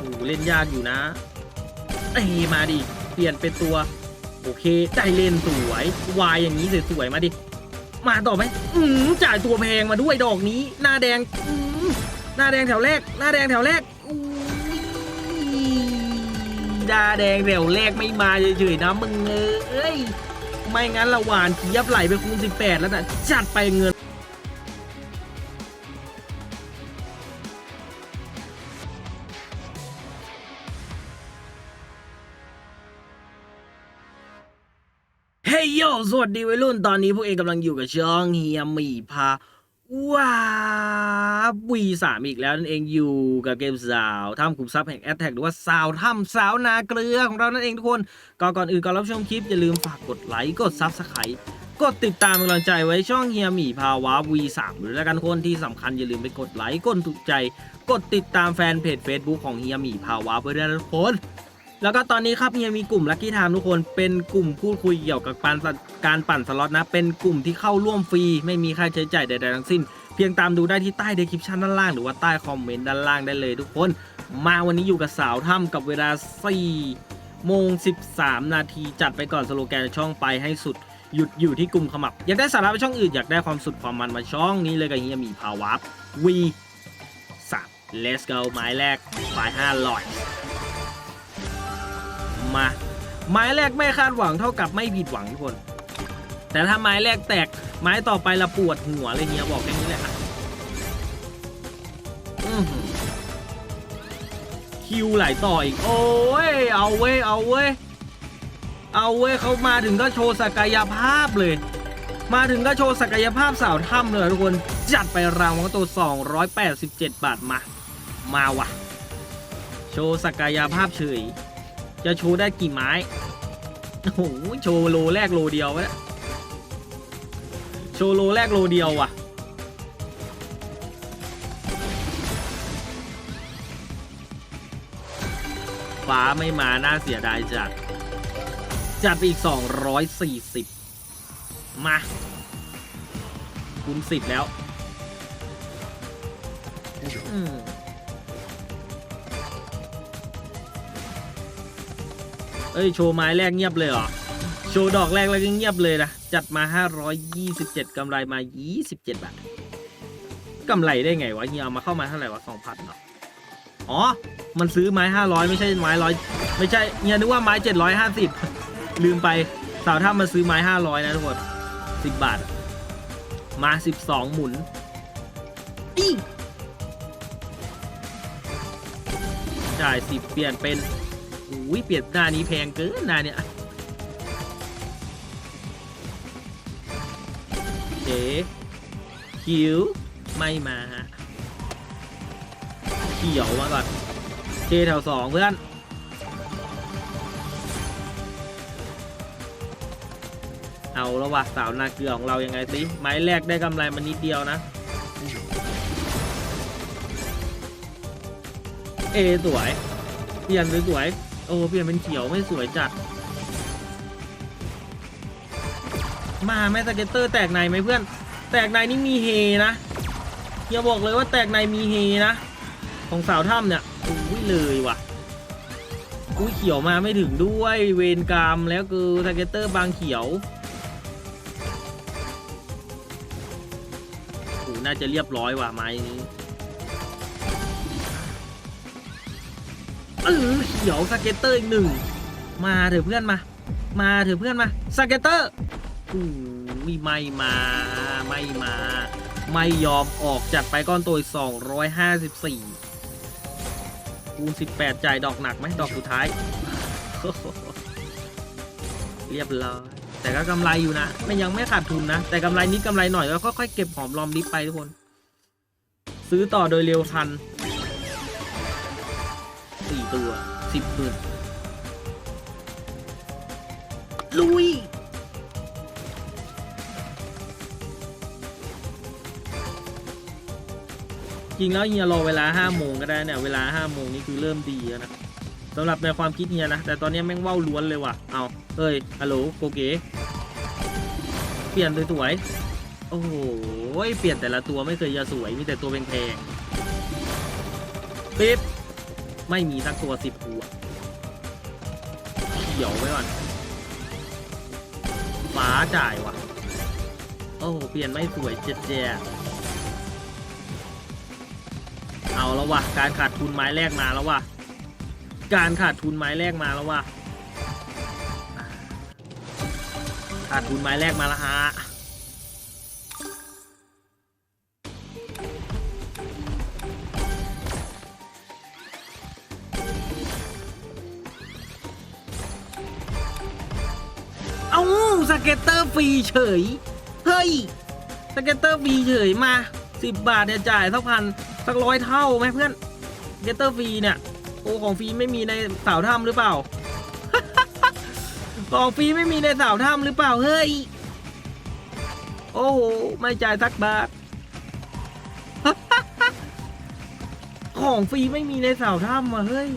โอ้เล่นยากอยู่นะเอ้มาดิ เปลี่ยนเป็นตัว โอเคได้เล่นสวย วายอย่างนี้สวยๆมาดิ มาต่อไหมอืมจ่ายตัวแพงมาด้วยดอกนี้ หน้าแดงอืมหน้าแดงแถวแรก หน้าแดงแถวแรกอุ้ยหน้าแดงแถวแรกไม่มาเฉยๆนะมึงเอ้ย ไม่งั้นละหวานเทียบไหลไปคูณ18 แล้วนะจัดไปเงิน สวัสดีวัยรุ่นตอนนี้พวกเองกำลังอยู่กับช่องเฮียหมีพาว้าวีสามอีกแล้วนั่นเองอยู่กับเกมสาวถ้ำขุมทรัพย์แห่งแอตแทกหรือว่าสาวถ้ำสาวนาเกลือของเรานั่นเองทุกคนก็ก่อนอื่นก่อนรับชมคลิป อย่าลืมฝากกดไลค์กดซับสไครต์กดติดตามเป็นกำลังใจไว้ช่องเฮียหมีพาวาวีสามหรือแล้วกันคนที่สำคัญอย่าลืมไปกดไลค์กดถูกใจ กดติดตามแฟนเพจ Facebook ของเฮียหมีพาวาไปด้วยนะทุกคน แล้วก็ตอนนี้ครับเฮียมีกลุ่มลั c กี้ i ท e ทุกคนเป็นกลุ่มพูดคุยเกี่ยวกับการปั่นการปั่นสล็อตนะ เป็นกลุ่มที่เข้าร่วมฟรี ไม่มีค่าใช้จ่ายใดๆทั้งสิ้น เพียงตามดูได้ที่ใต้ description ด้านล่างหรือว่าใต้คอมเมนต์ด้านล่างได้เลยทุกคน มาวันนี้อยู่กับสาวถ้ำกับเวลา 4 โมง 13 นาทีจัดไปก่อนสโลแกนช่องไปให้สุดหยุดอยู่ที่กลุ่มขมับ อยากได้สาระไปช่องอื่น อยากได้ความสุดความมันมาช่องนี้เลยกับเฮียมีภาวะวีสับ let's go หมายแรกปลายห้าลอย มาไม้แรกไม่คาดหวังเท่ากับไม่ผิดหวังทุกคน แต่ถ้าไม้แรกแตกไม้ต่อไปละปวดหัวเลยเฮียบอกแค่นี้แหละอะอื้อหือคิวไหลต่ออีก โอ้ย เอาเว้ย เอาเว้ย เอาเว้ยเขามาถึงก็โชว์ศักยภาพเลย มาถึงก็โชว์ศักยภาพสาวถ้ำเลยทุกคน จัดไปรางวัลตัว 287 บาทมา มาว่ะโชว์ศักยภาพเฉย จะโชว์ได้กี่ไม้ โอ้โห โชว์โลแรกโลเดียววะเนี่ยโชว์โลแรกโลเดียวว่ะ ฟ้าไม่มา น่าเสียดายจัด จัดไปอีก 240 มา คูณ10 แล้ว อืม เอ้ยโชว์ไม้แรกเงียบเลยเหรอ โชว์ดอกแรกแล้วก็เงียบเลยนะ จัดมา 527กำไรมา 27 บาทกำไรได้ไงวะเฮียเอามาเข้ามาเท่าไหร่วะ 2,000เนาะอ๋อ มันซื้อไม้ 500 ไม่ใช่ไม้ร้อยไม่ใช่เฮียนึกว่าไม้ 750 ลืมไปสาวถ้ามันซื้อไม้ 500 นะทุกคน10 บาท มา 12 หมุนจ่าย10เปลี่ยนเป็น อุ้ยเปลี่ยนหน้านี้แพงเกินหน้าเนี่ยเจ๊คิวไม่มาฮะเขียวมาก่อนเคแถวสองเพื่อนเอาระหว่างสาวนาเกลือของเรายังไงสิไม้แรกได้กำไรมานิดเดียวนะ เอสวยเปลี่ยนสวยๆ โอ้เปลี่ยนเป็นเขียวไม่สวยจัด มาแม่สเก็ตเตอร์แตกในไหมเพื่อน แตกในนี่มีเฮนะอย่าบอกเลยว่าแตกในมีเฮนะ ของสาวถ้ำเนี่ยอุ้ยเลยว่ะอุ้ยเขียวมาไม่ถึงด้วยเวนกรรมแล้วคือสเก็ตเตอร์บางเขียวอ้น่าจะเรียบร้อยว่ะไม้นี้ เออเขียวสเก็ตเตอร์อีกหนึ่งมาเถอะเพื่อนมา มาเถอะเพื่อนมาสเก็ตเตอร์อู้ยไม่มาไม่มา ไม่ยอมออกจัดไปก้อนตัวสองร้อยห้าสิบสี่คูณสิบแปดจ่ายดอกหนักไหมดอกสุดท้าย เรียบร้อยแต่ก็กำไรอยู่นะไม่ยังไม่ขาดทุนนะ แต่กำไรนิดกำไรหน่อยแล้วค่อยๆเก็บหอมรอมริบไปทุกคน ซื้อต่อโดยเร็วทัน ตัวสิบหมื่นลุยจริงแล้วเฮียรอเวลาห้าโมงก็ได้เนี่ย เวลาห้าโมงนี่คือเริ่มดีแล้วนะสำหรับในความคิดเฮียนะ แต่ตอนนี้แม่งว้าวล้วนเลยว่ะ เอาเฮ้ยฮัลโหลโกเก๋เปลี่ยนสวยๆโอ้โหเปลี่ยนแต่ละตัวไม่เคยจะสวย มีแต่ตัวแพงๆปิ๊บ ไม่มีสักตัวสิบหัวเขียวไว้ก่อนฟ้าจ่ายวะโอ้โห เปลี่ยนไม่สวยเจ็ดแจเอาแล้ววะการขาดทุนไม้แรกมาแล้ววะการขาดทุนไม้แรกมาแล้ววะขาดทุนไม้แรกมาแล้วฮะ สเก็ตเตอร์ฟรีเฉย เฮ้ย สเก็ตเตอร์ฟรีเฉยมาสิบบาทเนี่ยจ่ายสักพันสักร้อยเท่าไหมเพื่อนสเก็ตเตอร์ฟรีเนี่ย โอ้ของฟรีไม่มีในสาวถ้ำหรือเปล่า ของฟรีไม่มีในสาวถ้ำหรือเปล่า เฮ้ย โอ้โห ไม่จ่ายสักบาท ของฟรีไม่มีในสาวถ้ำอะเฮ้ย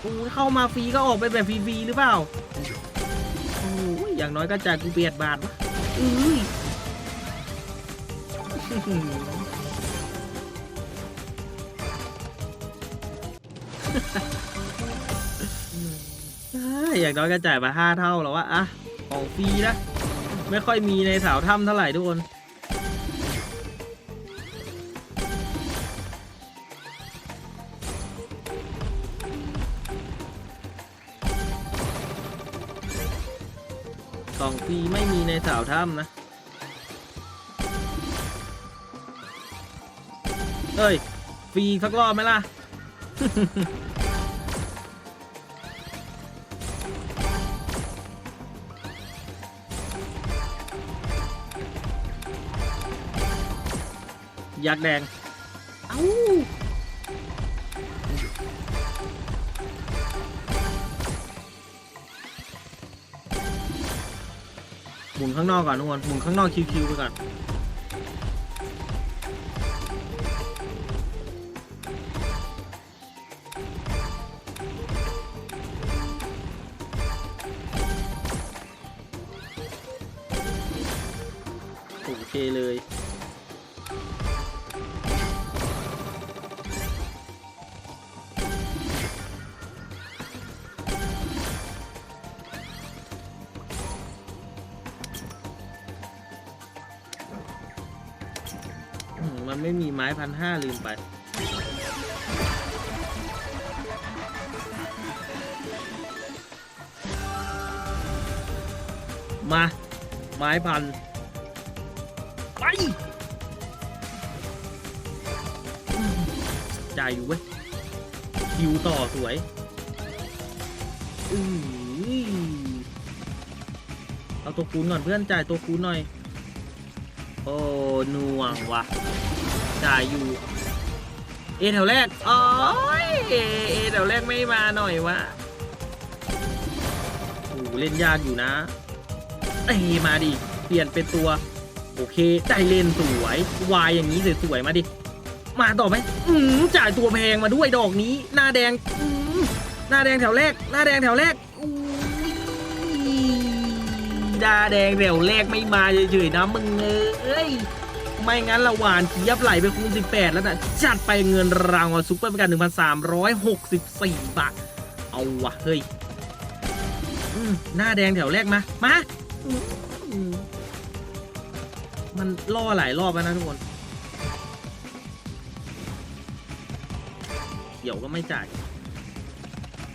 โอ้เข้ามาฟรีก็ออกไปแบบฟรีๆหรือเปล่า อ้ยอย่างน้อยก็จ่ายกูเปียดบาทวะอุ้ยเอ้ยอย่างน้อยก็จ่ายมาห้าเท่าแล้ววะอะของฟรีนะ ไม่ค่อยมีในสาวถ้ำเท่าไหร่ทุกคน ฟีไม่มีในสาวถ้ำนะ เอ้ย ฟรีสักรอบไหมล่ะ ยักษ์แดง เอ้า หมุนข้างนอกก่อนทุกคนหมุนข้างนอกคิวๆไปก่อน มันไม่มีไม้พันห้าลืมไปมา ไม้พัน ไปจ่ายอยู่เว้ยคิวต่อสวย อือเอาตัวคูณก่อนเพื่อนจ่ายตัวคูณหน่อย โอ้หน่วงว่ะ จ่ายอยู่ เอแถวแรกโอ้ยเอเอแถวแรกไม่มาหน่อยวะโอ้เล่นยากอยู่นะเอมาดิ เปลี่ยนเป็นตัว โอเคได้เล่นสวย วายอย่างนี้สวยๆมาดิ มาต่อไหมอืมจ่ายตัวแพงมาด้วยดอกนี้ หน้าแดงอืมหน้าแดงแถวแรก หน้าแดงแถวแรกอุ้ยหน้าแดงแถวแรกไม่มาเฉยๆนะมึงเอ้ย ไม่งั้นละหวานเทียบไหลไปคูณ 18 แล้วนะจัดไปเงินรางวัลซุปเปอร์ประกัน1,364 บาท เอาวะเฮ้ยหน้าแดงแถวแรกมา มาม,มันล่อหลายรอบแล้วนะทุกคนเดี๋ยวก็ไม่จ่าย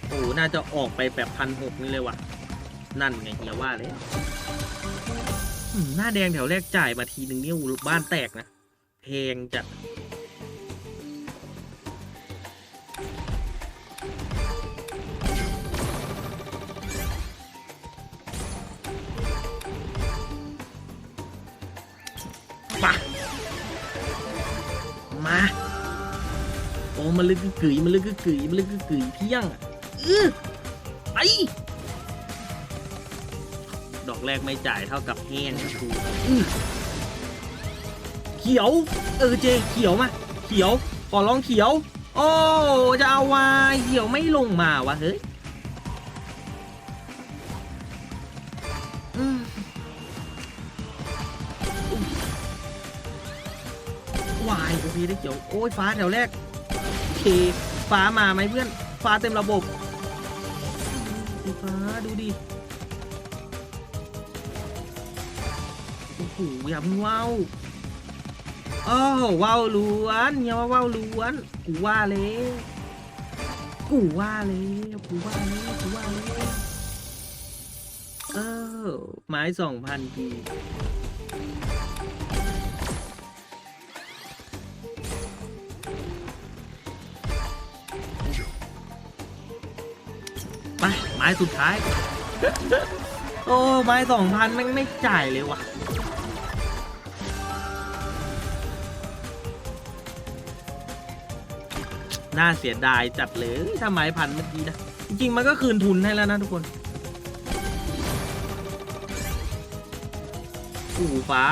โอ้ น่าจะออกไปแบบพันหกนี่เลยว่ะ นั่นไงเฮียว่าเลย หน้าแดงแถวแรกจ่ายมาทีหนึ่งนี่บ้านแตกนะเพลงจัดปะมาโอ้มันลึกกึ๋ยมันลึกกึ๋ยมันลึกกึ๋ยเพียงอะอื้อไป ดอกแรกไม่จ่ายเท่ากับแห้งชูเขียว เออเจเขียวมา เขียว ขอร้องเขียว โอ้จะเอาวายเขียวไม่ลงมาวะเฮ้ยวายโอเคได้เขียว โอ้ยฟ้าแถวแรกเค ฟ้ามาไหมเพื่อน ฟ้าเต็มระบบฟ้าดูดิ หอย่าเพิ่งว้าวโอ้ว้าวล้วนอย่าว่าว้าวล้วนกูว่าเลยกูว่าเลยกูว่าเลยกูว่าเลยเออไม้สองพันปีไปไม้สุดท้าย โอ้ ไม้สองพันแม่งไม่จ่ายเลยว่ะ น่าเสียดายจัดเลยถ้าไม้พันเมื่อกี้นะจริงๆมันก็คืนทุนให้แล้วนะทุกคนอู่ฟ้า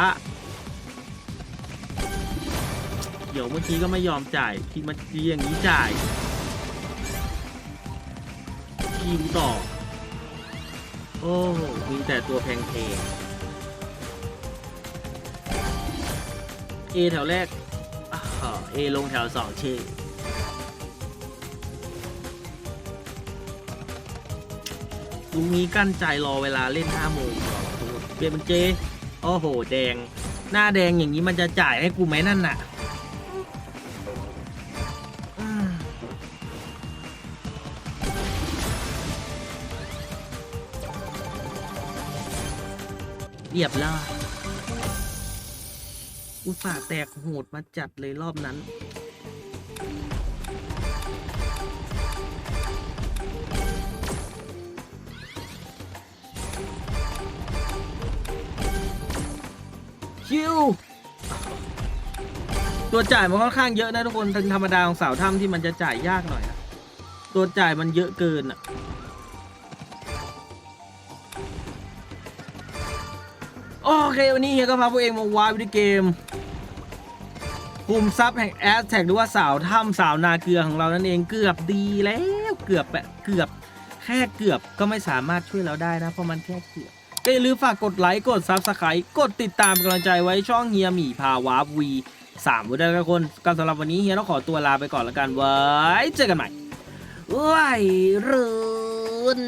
เดี๋ยวเมื่อกี้ก็ไม่ยอมจ่ายที่มันทีอย่างนี้จ่ายคิวต่อ โอ้มีแต่ตัวแพงๆเอแถวแรกเอลงแถวสองเช ลุงนี้กั้นใจรอเวลาเล่นห้าโมงเปลี่ยนเป็นเจโอ้โห แดง หน้าแดงอย่างนี้มันจะจ่ายให้กูไหมนั่นน่ะเรียบร้อยอุตส่าห์แตกโหดมาจัดเลยรอบนั้น คิวตัวจ่ายมันค่อนข้างเยอะนะทุกคนเป็นธรรมดาของสาวถ้ำที่มันจะจ่ายยากหน่อยนะตัวจ่ายมันเยอะเกินอะโอเควันนี้เฮียก็พาพวกเองมาวายวิดีเกมกลุ่มซับแห่งแอสแท็กหรือว่าสาวถ้ำสาวนาเกลือของเรานั่นเองเกือบดีแล้วเกือบแบบเกือบแค่เกือบก็ไม่สามารถช่วยเราได้นะเพราะมันแค่เกือบ ก็อย่าลืมฝากกดไลค์ กดซับสไครต์กดติดตามเป็นกำลังใจไว้ช่องเฮียหมีพาวาวีสามวันด้วยกันทุกคนก็สำหรับวันนี้เฮียต้องขอตัวลาไปก่อนแล้วกันไว้เจอกันใหม่ไว้รุ่น